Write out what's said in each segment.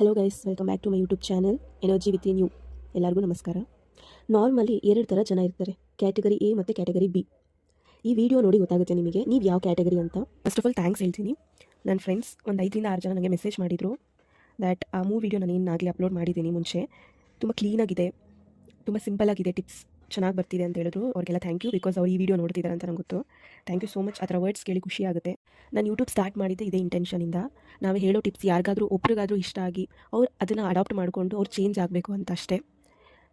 Hello guys welcome back to my YouTube channel energy within you ಎಲ್ಲರಿಗೂ ನಮಸ್ಕಾರ. Normally ಎರಡು ಥರ ಜನ ಇರ್ತಾರೆ ಕ್ಯಾಟಗರಿ ಎ ಮತ್ತು ಕ್ಯಾಟಗರಿ ಬಿ ಈ ವಿಡಿಯೋ ನೋಡಿ ಗೊತ್ತಾಗುತ್ತೆ ನಿಮಗೆ, ನೀವು ಯಾವ ಕ್ಯಾಟಗರಿ ಅಂತ. ಫಸ್ಟ್ ಆಫ್ ಆಲ್ ಥ್ಯಾಂಕ್ಸ್ ಹೇಳ್ತೀನಿ. ನನ್ನ ಫ್ರೆಂಡ್ಸ್ ಒಂದು ಐದರಿಂದ ಆರು ಜನ ನನಗೆ ಮೆಸೇಜ್ ಮಾಡಿದರು ದ್ಯಾಟ್ ಆ ಮೂ ವಿಡಿಯೋ ನಾನು ಏನಾಗಲಿ ಅಪ್ಲೋಡ್ ಮಾಡಿದ್ದೀನಿ ಮುಂಚೆ. ತುಂಬ ಕ್ಲೀನಾಗಿದೆ ತುಂಬ ಸಿಂಪಲಾಗಿದೆ ಟಿಪ್ಸ್ ಚೆನ್ನಾಗಿ ಬರ್ತಿದೆ ಅಂತ ಹೇಳಿದ್ರು. ಅವ್ರಿಗೆಲ್ಲ ಥ್ಯಾಂಕ್ ಯು ಬಿಕಾಸ್ ಅವ್ರು ಈ ವಿಡಿಯೋ ನೋಡ್ತಿದ್ದಾರೆ ಅಂತ ನಂಗೆ ಗೊತ್ತು ಥ್ಯಾಂಕ್ ಯು ಸೋ ಮಚ್ ಅದರ ವರ್ಡ್ಸ್ ಕೇಳಿ ಖುಷಿ ಆಗುತ್ತೆ. ನಾನು ಯೂಟ್ಯೂಬ್ ಸ್ಟಾರ್ಟ್ ಮಾಡಿದ್ದೆ ಇದೇ ಇಂಟೆನ್ಷನಿಂದ ನಾವು ಹೇಳೋ ಟಿಪ್ಸ್ ಯಾರಿಗಾದರೂ, ಒಬ್ರಿಗಾದ್ರೂ ಇಷ್ಟ ಆಗಿ ಅವ್ರು ಅದನ್ನು ಅಡಾಪ್ಟ್ ಮಾಡಿಕೊಂಡು ಅವ್ರು ಚೇಂಜ್ ಆಗಬೇಕು ಅಂತ ಅಷ್ಟೇ.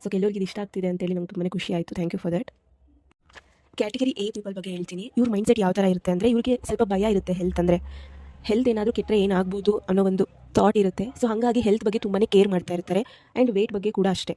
ಸೊ ಕೆಲವ್ರಿಗೆ ಇದು ಇಷ್ಟ ಆಗ್ತಿದೆ ಅಂತೇಳಿ ನಂಗೆ ತುಂಬಾ ಖುಷಿ ಆಯಿತು. Thank you for that category A people ಬಗ್ಗೆ ಹೇಳ್ತೀನಿ. ಇವ್ರ ಮೈಂಡ್ಸೆಟ್ ಯಾವ ಥರ ಇರುತ್ತೆ ಅಂದರೆ ಇವ್ರಿಗೆ ಸ್ವಲ್ಪ ಭಯ ಇರುತ್ತೆ ಹೆಲ್ತ್ ಅಂದರೆ. ಹೆಲ್ತ್ ಏನಾದರೂ ಕೆಟ್ಟರೆ ಏನಾಗ್ಬೋದು ಅನ್ನೋ ಒಂದು ಥಾಟ್ ಇರುತ್ತೆ. ಸೊ ಹಾಗಾಗಿ ಹೆಲ್ತ್ ಬಗ್ಗೆ ತುಂಬಾ ಕೇರ್ ಮಾಡ್ತಾ ಇರ್ತಾರೆ ಆ್ಯಂಡ್ ವೇಟ್ ಬಗ್ಗೆ ಕೂಡ ಅಷ್ಟೇ.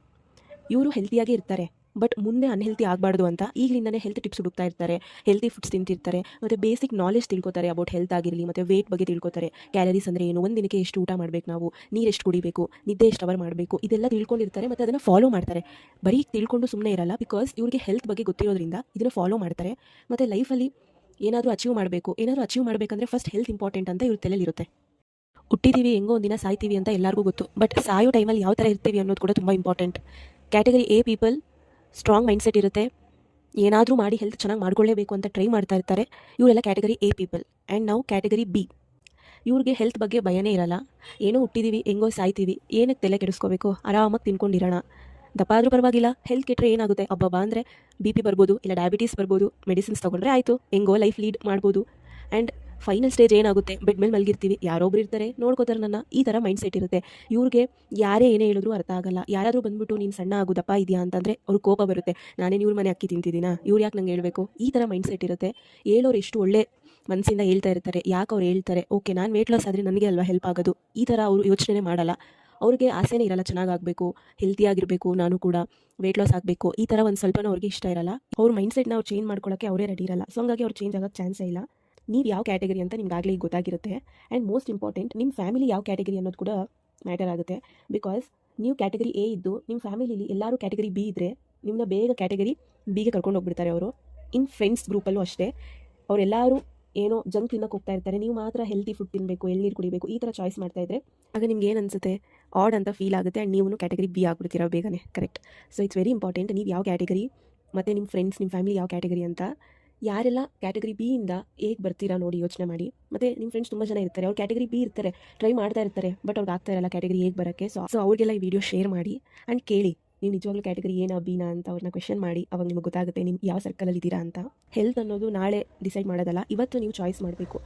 ಇವರು ಹೆಲ್ತಿಯಾಗೇ ಇರ್ತಾರೆ. ಬಟ್ ಮುಂದೆ ಅನ್ಹೆಲ್ತಿ ಆಗಬಾರ್ದು ಅಂತ ಈಗಲಿಂದನೇ ಹೆಲ್ತ್ ಟಿಪ್ಸ್ ಹುಡುಕ್ತಾ ಇರ್ತಾರೆ ಹೆಲ್ತಿ ಫುಡ್ಸ್ ತಿಂತಿರ್ತಾರೆ, ಮತ್ತು ಬೇಸಿಕ್ ನಾಲೆಜ್ ತಿಳ್ಕೊತಾರೆ ಅಬೌಟ್ ಹೆಲ್ತ್ ಆಗಿರಲಿ, ಮತ್ತು ವೇಟ್ ಬಗ್ಗೆ ತಿಳ್ಕೊತಾರೆ. ಕ್ಯಾಲರೀಸ್ ಅಂದರೆ ಏನು? ಒಂದು ದಿನಕ್ಕೆ ಎಷ್ಟು ಊಟ ಮಾಡಬೇಕು ನಾವು? ನೀರು ಎಷ್ಟು ಕುಡಿಬೇಕು? ನಿದ್ದೆ ಎಷ್ಟು ಅವರ್ ಮಾಡಬೇಕು? ಇದೆಲ್ಲ ತಿಳ್ಕೊಂಡಿರ್ತಾರೆ ಮತ್ತು ಅದನ್ನು ಫಾಲೋ ಮಾಡ್ತಾರೆ. ಬರೀ ತಿಳ್ಕೊಂಡು ಸುಮ್ಮನೆ ಇರಲ್ಲ ಬಿಕಾಸ್ ಇವರಿಗೆ ಹೆಲ್ತ್ ಬಗ್ಗೆ ಗೊತ್ತಿರೋದ್ರಿಂದ ಇದನ್ನು ಫಾಲೋ ಮಾಡ್ತಾರೆ. ಮತ್ತು ಲೈಫಲ್ಲಿ ಏನಾದರೂ ಅಚೀವ್ ಮಾಡಬೇಕು, ಏನಾದರೂ ಅಚೀವ್ ಮಾಡಬೇಕಂದ್ರೆ ಫಸ್ಟ್ ಹೆಲ್ತ್ ಇಂಪಾರ್ಟೆಂಟ್ ಅಂತ ಇವ್ರ ತಲೆಯಲ್ಲಿರುತ್ತೆ ಹುಟ್ಟಿದ್ದೀವಿ ಹೆಂಗೋ ಒಂದಿನ ಸಾಯ್ತೀವಿ ಅಂತ ಎಲ್ಲರಿಗೂ ಗೊತ್ತು. ಬಟ್ ಸಾಯೋ ಟೈಮಲ್ಲಿ ಯಾವ ಥರ ಇರ್ತೀವಿ ಅನ್ನೋದು ಕೂಡ ತುಂಬ important category A people strong mindset ಇರುತ್ತೆ. ಏನಾದರೂ ಮಾಡಿ ಹೆಲ್ತ್ ಚೆನ್ನಾಗಿ ಮಾಡ್ಕೊಳ್ಳೇಬೇಕು ಅಂತ ಟ್ರೈ ಮಾಡ್ತಾ ಇರ್ತಾರೆ. ಇವರೆಲ್ಲ ಕ್ಯಾಟಗರಿ ಎ ಪೀಪಲ್ ಆ್ಯಂಡ್ ನಾವು ಕ್ಯಾಟಗರಿ ಬಿ ಇವ್ರಿಗೆ ಹೆಲ್ತ್ ಬಗ್ಗೆ ಭಯನೇ ಇರಲ್ಲ. ಏನೋ ಹುಟ್ಟಿದ್ದೀವಿ ಹೆಂಗೋ ಸಾಯ್ತೀವಿ, ಏನಕ್ಕೆ ತಲೆ ಕೆಡಿಸ್ಕೋಬೇಕು? ಆರಾಮಾಗಿ ತಿನ್ಕೊಂಡಿರೋಣ ದಪ್ಪ ಆದರೂ ಪರವಾಗಿಲ್ಲ ಹೆಲ್ತ್ ಕೆಟ್ಟರೆ ಏನಾಗುತ್ತೆ? ಅಬ್ಬಬ್ಬ ಅಂದರೆ ಬಿ ಪಿ ಬರ್ಬೋದು, ಇಲ್ಲ ಡಯಾಬಿಟೀಸ್ ಬರ್ಬೋದು ಮೆಡಿಸಿನ್ಸ್ ತೊಗೊಂಡ್ರೆ ಆಯಿತು, ಹೆಂಗೋ ಲೈಫ್ ಲೀಡ್ ಮಾಡ್ಬೋದು. ಆ್ಯಂಡ್ ಫೈನಲ್ ಸ್ಟೇಜ್ ಏನಾಗುತ್ತೆ? ಬೆಡ್ ಮೇಲೆ ಮಲಗಿರ್ತೀವಿ. ಯಾರೊಬ್ರು ಇರ್ತಾರೆ, ನೋಡ್ಕೋತಾರೆ ನನ್ನ. ಈ ಥರ ಮೈಂಡ್ ಸೆಟ್ ಇರುತ್ತೆ. ಇವ್ರಿಗೆ ಯಾರೇ ಏನೇ ಹೇಳಿದ್ರು ಅರ್ಥ ಆಗಲ್ಲ. ಯಾರಾದರೂ ಬಂದ್ಬಿಟ್ಟು, ನೀನು ಸಣ್ಣ ಆಗೋದಪ್ಪ, ಇದೆಯಾ? ಅಂತಂದರೆ ಅವ್ರಿಗೆ ಕೋಪ ಬರುತ್ತೆ. ನಾನೇನು ಇವ್ರ ಮನೆ ಅಕ್ಕಿ ತಿಂತಿದ್ದೀನಾ? ಇವ್ರು ಯಾಕೆ ನಂಗೆ ಹೇಳಬೇಕು? ಈ ಥರ ಮೈಂಡ್ ಸೆಟ್ ಇರುತ್ತೆ. ಹೇಳೋರು ಎಷ್ಟು ಒಳ್ಳೆ ಮನಸ್ಸಿಂದ ಹೇಳ್ತಾ ಇರ್ತಾರೆ. ಯಾಕೆ ಅವ್ರು ಹೇಳ್ತಾರೆ? ಓಕೆ, ನಾನು ವೇಟ್ ಲಾಸ್ ಆದರೆ ನನಗೆ ಅಲ್ವಾ ಹೆಲ್ಪ್ ಆಗೋದು? ಈ ಥರ ಅವರು ಯೋಚನೆ ಮಾಡಲ್ಲ. ಅವ್ರಿಗೆ ಆಸೆನೇ ಇರಲ್ಲ ಚೆನ್ನಾಗಾಗಬೇಕು ಹೆಲ್ತಿಯಾಗಿರಬೇಕು ನಾನು ಕೂಡ ವೆಯ್ಟ್ ಲಾಸ್ ಆಗಬೇಕು. ಈ ಥರ ಒಂದು ಸ್ವಲ್ಪನೂ ಅವ್ರಿಗೆ ಇಷ್ಟ ಇರಲ್ಲ. ಅವ್ರ ಮೈಂಡ್ ಸೆಟ್ನ ಅವ್ರು ಚೇಂಜ್ ಮಾಡ್ಕೊಳ್ಳೋಕ್ಕೆ ಅವರೇ ರೆಡಿ ಇರಲ್ಲ. ಸೊ ಹಂಗಾಗಿ ಅವ್ರು ಚೇಂಜ್ ಆಗೋಕ್ಕೆ ಚಾನ್ಸೇ ಇಲ್ಲ. ನೀವು ಯಾವ ಕ್ಯಾಟಗರಿ ಅಂತ ನಿಮ್ಗೆ ಆಗಲೇ ಗೊತ್ತಾಗಿರುತ್ತೆ. ಆ್ಯಂಡ್ ಮೋಸ್ಟ್ ಇಂಪಾರ್ಟೆಂಟ್ ನಿಮ್ಮ ಫ್ಯಾಮಿಲಿ ಯಾವ ಕ್ಯಾಟಗರಿ ಅನ್ನೋದು ಕೂಡ ಮ್ಯಾಟರ್ ಆಗುತ್ತೆ. ಬಿಕಾಸ್ ನೀವು ಕ್ಯಾಟಗರಿ ಎ ಇದ್ದು ನಿಮ್ಮ ಫ್ಯಾಮಿಲಿಲಿ ಎಲ್ಲರೂ ಕ್ಯಾಟಗರಿ ಬಿ ಇದ್ದರೆ ನಿಮ್ಮನ್ನ ಬೇಗ ಕ್ಯಾಟಗರಿ ಬಿಗೆ ಕರ್ಕೊಂಡು ಹೋಗ್ಬಿಡ್ತಾರೆ ಅವರು. ಇನ್ ಫ್ರೆಂಡ್ಸ್ ಗ್ರೂಪಲ್ಲೂ ಅಷ್ಟೇ. ಅವರೆಲ್ಲರೂ ಏನೋ ಜಂಕ್ ತಿನ್ನೋಕೆ ಹೋಗ್ತಾ ಇರ್ತಾರೆ. ನೀವು ಮಾತ್ರ ಹೆಲ್ತಿ ಫುಡ್ ತಿನ್ನಬೇಕು ಎಳ್ನೀರು ಕುಡಿಬೇಕು, ಈ ಥರ ಚಾಯ್ಸ್ ಮಾಡ್ತಾ ಇದ್ದರೆ ಆಗ ನಿಮ್ಗೆ ಏನು ಅನಿಸುತ್ತೆ? ಆಡ್ ಅಂತ ಫೀಲ್ ಆಗುತ್ತೆ ಆ್ಯಂಡ್ ನೀವು ಕ್ಯಾಟಗರಿ ಬಿ ಆಗ್ಬಿಡ್ತೀರ ಬೇಗನೆ. Correct so it's very important ನೀವು ಯಾವ ಕ್ಯಾಟಗರಿ ಮತ್ತು ನಿಮ್ಮ ಫ್ರೆಂಡ್ಸ್ ನಿಮ್ಮ ಫ್ಯಾಮಿಲಿ ಯಾವ ಕ್ಯಾಟಗರಿ ಅಂತ ಯಾರೆಲ್ಲ ಕ್ಯಾಟಗರಿ ಬಿ ಇಂದ ಹೇಗೆ ಬರ್ತೀರಾ ನೋಡಿ ಯೋಚನೆ ಮಾಡಿ. ಮತ್ತೆ ನಿಮ್ಮ ಫ್ರೆಂಡ್ಸ್ ತುಂಬ ಜನ ಇರ್ತಾರೆ, ಅವ್ರು ಕ್ಯಾಟಗರಿ ಬಿ ಇರ್ತಾರೆ ಟ್ರೈ ಮಾಡ್ತಾ ಇರ್ತಾರೆ ಬಟ್ ಅವ್ರಿಗೆ ಆಗ್ತಾ ಇರಲ್ಲ ಕ್ಯಾಟಗರಿ ಹೇಗೆ ಬರೋಕ್ಕೆ. ಸೊ ಸೊ ಅವ್ರಿಗೆಲ್ಲ ಈ ವಿಡಿಯೋ ಶೇರ್ ಮಾಡಿ ಆ್ಯಂಡ್ ಕೇಳಿ, ನೀವು ನಿಜವಾಗ್ಲೂ ಕ್ಯಾಟಗರಿ ಏನಾ ಬೀನಾ ಅಂತ ಅವ್ರನ್ನ ಕ್ವೆಶನ್ ಮಾಡಿ, ಅವಾಗ ನಿಮಗೆ ಗೊತ್ತಾಗುತ್ತೆ ನೀವು ಯಾವ ಸರ್ಕಲಲ್ಲಿ ಇದ್ದೀರಾ ಅಂತ. ಹೆಲ್ತ್ ಅನ್ನೋದು ನಾಳೆ ಡಿಸೈಡ್ ಮಾಡೋದಲ್ಲ, ಇವತ್ತು ನೀವು ಚಾಯ್ಸ್ ಮಾಡಬೇಕು.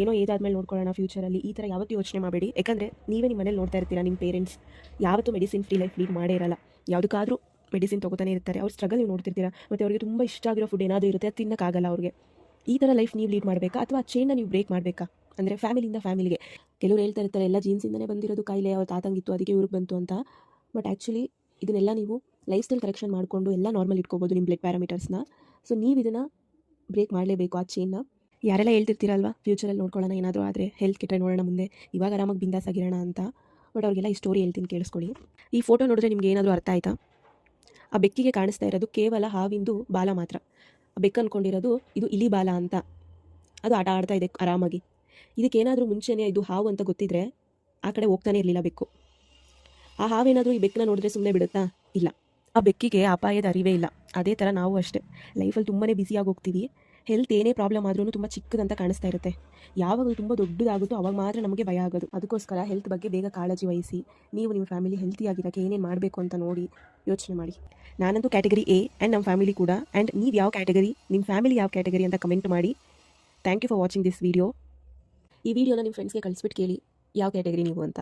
ಏನೋ ಏದಾದ್ಮೇಲೆ ನೋಡ್ಕೊಳ್ಳೋಣ ಫ್ಯೂಚರಲ್ಲಿ ಈ ಥರ ಯಾವತ್ತೂ ಯೋಚನೆ ಮಾಡಬೇಡಿ. ಯಾಕಂದರೆ ನೀವೇ ನಿಮ್ಮ ಮನೇಲಿ ನೋಡ್ತಾ ಇರ್ತೀರಾ ನಿಮ್ಮ ಪೇರೆಂಟ್ಸ್ ಯಾವತ್ತೂ ಮೆಡಿಸಿನ್ ಫ್ರೀ ಲೈಫ್ ಲೀಡ್ ಮಾಡೇ ಇರಲ್ಲ. ಯಾವುದಕ್ಕಾದ್ರೂ ಮೆಡಿಸಿನ್ ತೊಗೋತಾನೆ ಇರ್ತಾರೆ. ಅವ್ರು ಸ್ಟ್ರಗಲ್ ನೀವು ನೋಡ್ತಿರ್ತೀರಾ. ಮತ್ತು ಅವರಿಗೆ ತುಂಬ ಇಷ್ಟ ಆಗಿರೋ ಫುಡ್ ಏನಾದರೂ ಇರುತ್ತೆ, ಅದು ತಿನ್ನೋಕ್ಕಾಗಲ್ಲ ಅವ್ರಿಗೆ. ಈ ಥರ ಲೈಫ್ ನೀವು ಲೀಡ್ ಮಾಡಬೇಕಾ? ಅಥವಾ ಆ ಚೇನ್ನ ನೀವು ಬ್ರೇಕ್ ಮಾಡಬೇಕಾ? ಅಂದರೆ ಫ್ಯಾಮಿಲಿಯಿಂದ ಫ್ಯಾಮಿಲಿಗೆ ಕೆಲವರು ಹೇಳ್ತಾ ಇರ್ತಾರೆ, ಎಲ್ಲ ಜೀನ್ಸಿಂದನೇ ಬಂದಿರೋದು ಕಾಯಿಲೆ, ಅವ್ರ ತಾತಂಗಿತ್ತು, ಅದಕ್ಕೆ ಇವ್ರಿಗೆ ಬಂತು ಅಂತ. ಬಟ್ ಆ್ಯಕ್ಚುಲಿ ಇದನ್ನೆಲ್ಲ ನೀವು ಲೈಫ್ ಸ್ಟೈಲ್ ಕರೆಕ್ಷನ್ ಮಾಡಿಕೊಂಡು ಎಲ್ಲ ನಾರ್ಮಲ್ ಇಟ್ಕೋಬೋದು ನಿಮ್ಮ ಬ್ಲಡ್ ಪ್ಯಾರಾಮೀಟರ್ಸ್ನ ಸೊ ನೀವು ಇದನ್ನು ಬ್ರೇಕ್ ಮಾಡಲೇಬೇಕು ಆ ಚೇನ್ನ ಯಾರೆಲ್ಲ ಹೇಳ್ತಿರ್ತೀರಲ್ವಾ ಫ್ಯೂಚರಲ್ಲಿ ನೋಡ್ಕೊಳ್ಳೋಣ ಏನಾದರೂ ಆದರೆ ಹೆಲ್ತ್ ಕೆಟ್ಟರೆ ನೋಡೋಣ ಮುಂದೆ. ಇವಾಗ ಆರಾಮಾಗಿ ಬಿಂದಾಸಾಗಿರೋಣ ಅಂತ. ಬಟ್ ಅವ್ರಿಗೆಲ್ಲ ಈ ಸ್ಟೋರಿ ಹೇಳ್ತೀನಿ ಕೇಳಿಸ್ಕೊಳ್ಳಿ ಈ ಫೋಟೋ ನೋಡಿದ್ರೆ ನಿಮ್ಗೆ ಏನಾದರೂ ಅರ್ಥ ಆಯ್ತಾ? ಆ ಬೆಕ್ಕಿಗೆ ಕಾಣಿಸ್ತಾ ಇರೋದು ಕೇವಲ ಹಾವಿಂದು ಬಾಲ ಮಾತ್ರ. ಆ ಬೆಕ್ಕು ಅಂದ್ಕೊಂಡಿರೋದು ಇದು ಇಲಿ ಬಾಲ ಅಂತ. ಅದು ಆಟ ಆಡ್ತಾ ಇದೆ ಆರಾಮಾಗಿ. ಇದಕ್ಕೇನಾದರೂ ಮುಂಚೆನೇ ಇದು ಹಾವು ಅಂತ ಗೊತ್ತಿದ್ರೆ ಆ ಕಡೆ ಹೋಗ್ತಾನೆ ಇರಲಿಲ್ಲ ಬೆಕ್ಕು. ಆ ಹಾವೇನಾದರೂ ಈ ಬೆಕ್ಕನ್ನ ನೋಡಿದ್ರೆ ಸುಮ್ಮನೆ ಬಿಡುತ್ತಾ? ಇಲ್ಲ. ಆ ಬೆಕ್ಕಿಗೆ ಅಪಾಯದ ಅರಿವೇ ಇಲ್ಲ. ಅದೇ ಥರ ನಾವು ಅಷ್ಟೇ. ಲೈಫಲ್ಲಿ ತುಂಬಾ ಬ್ಯುಸಿಯಾಗಿ ಹೋಗ್ತೀವಿ. ಹೆಲ್ತ್ ಏನೇ ಪ್ರಾಬ್ಲಮ್ ಆದ್ರೂ ತುಂಬ ಚಿಕ್ಕದಂತ ಕಾಣಿಸ್ತಾ ಇರುತ್ತೆ. ಯಾವಾಗ ತುಂಬ ದೊಡ್ಡದಾಗುತ್ತೋ ಅವಾಗ ಮಾತ್ರ ನಮಗೆ ಭಯ ಆಗೋದು. ಅದಕ್ಕೋಸ್ಕರ ಹೆಲ್ತ್ ಬಗ್ಗೆ ಬೇಗ ಕಾಳಜಿ ವಹಿಸಿ, ನೀವು ನಿಮ್ಮ ಫ್ಯಾಮಿಲಿ ಹೆಲ್ತಿಯಾಗಿರೋಕ್ಕೆ ಏನೇನು ಮಾಡಬೇಕು ಅಂತ ನೋಡಿ ಯೋಚನೆ ಮಾಡಿ. ನಾನಂತೂ ಕ್ಯಾಟಗರಿ ಎ ಆ್ಯಂಡ್ ನಮ್ಮ ಫ್ಯಾಮಿಲಿ ಕೂಡ ಆ್ಯಂಡ್ ನೀವು ಯಾವ ಕ್ಯಾಟಗರಿ ನಿಮ್ಮ ಫ್ಯಾಮಿಲಿ ಯಾವ ಕ್ಯಾಟಗರಿ ಅಂತ ಕಮೆಂಟ್ ಮಾಡಿ. Thank you for watching this video ಈ ವಿಡಿಯೋನ ನಿಮ್ಮ ಫ್ರೆಂಡ್ಸ್ಗೆ ಕಳಿಸ್ಬಿಟ್ಟು ಕೇಳಿ, ಯಾವ ಕ್ಯಾಟಗರಿ ನೀವು ಅಂತ.